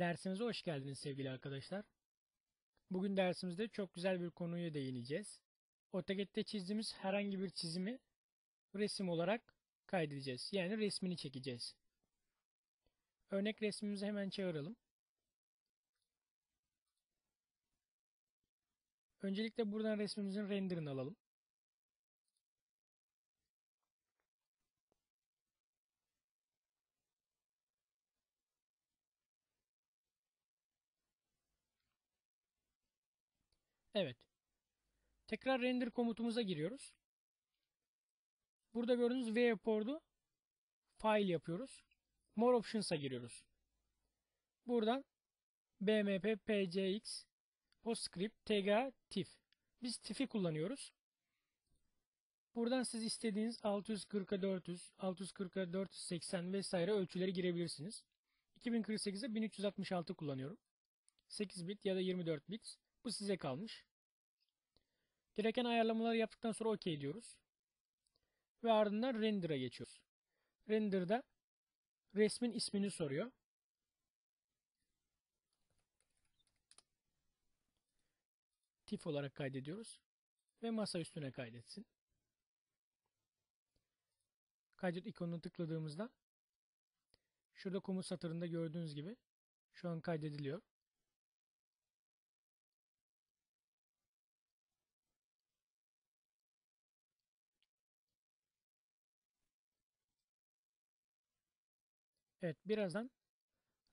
Dersimize hoş geldiniz sevgili arkadaşlar. Bugün dersimizde çok güzel bir konuya değineceğiz. AutoCAD'de çizdiğimiz herhangi bir çizimi resim olarak kaydedeceğiz. Yani resmini çekeceğiz. Örnek resmimizi hemen çağıralım. Öncelikle buradan resmimizin renderını alalım. Evet. Tekrar render komutumuza giriyoruz. Burada gördüğünüz viewport'u file yapıyoruz. More Options'a giriyoruz. Buradan BMP, PCX, PostScript, TGA, TIFF. Biz TIFF'i kullanıyoruz. Buradan siz istediğiniz 640'a 400, 640'a 480 vesaire ölçüleri girebilirsiniz. 2048'de 1366 kullanıyorum. 8 bit ya da 24 bit. Bu size kalmış. Gereken ayarlamaları yaptıktan sonra OK diyoruz. Ve ardından render'a geçiyoruz. Render'da resmin ismini soruyor. TIFF olarak kaydediyoruz. Ve masa üstüne kaydetsin. Kaydet ikonuna tıkladığımızda şurada komut satırında gördüğünüz gibi şu an kaydediliyor. Evet birazdan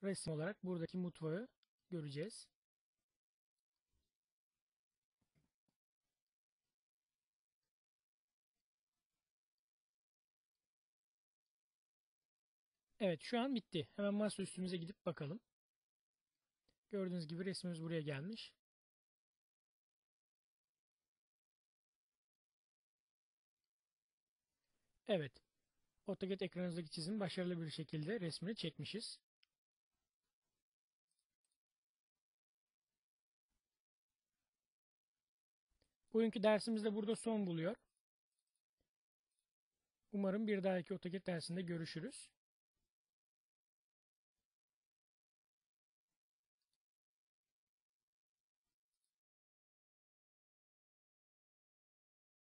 resim olarak buradaki mutfağı göreceğiz. Evet şu an bitti. Hemen masa üstümüze gidip bakalım. Gördüğünüz gibi resmimiz buraya gelmiş. Evet. AutoCAD ekranınızdaki çizim başarılı bir şekilde resmini çekmişiz. Bugünkü dersimiz de burada son buluyor. Umarım bir dahaki AutoCAD dersinde görüşürüz.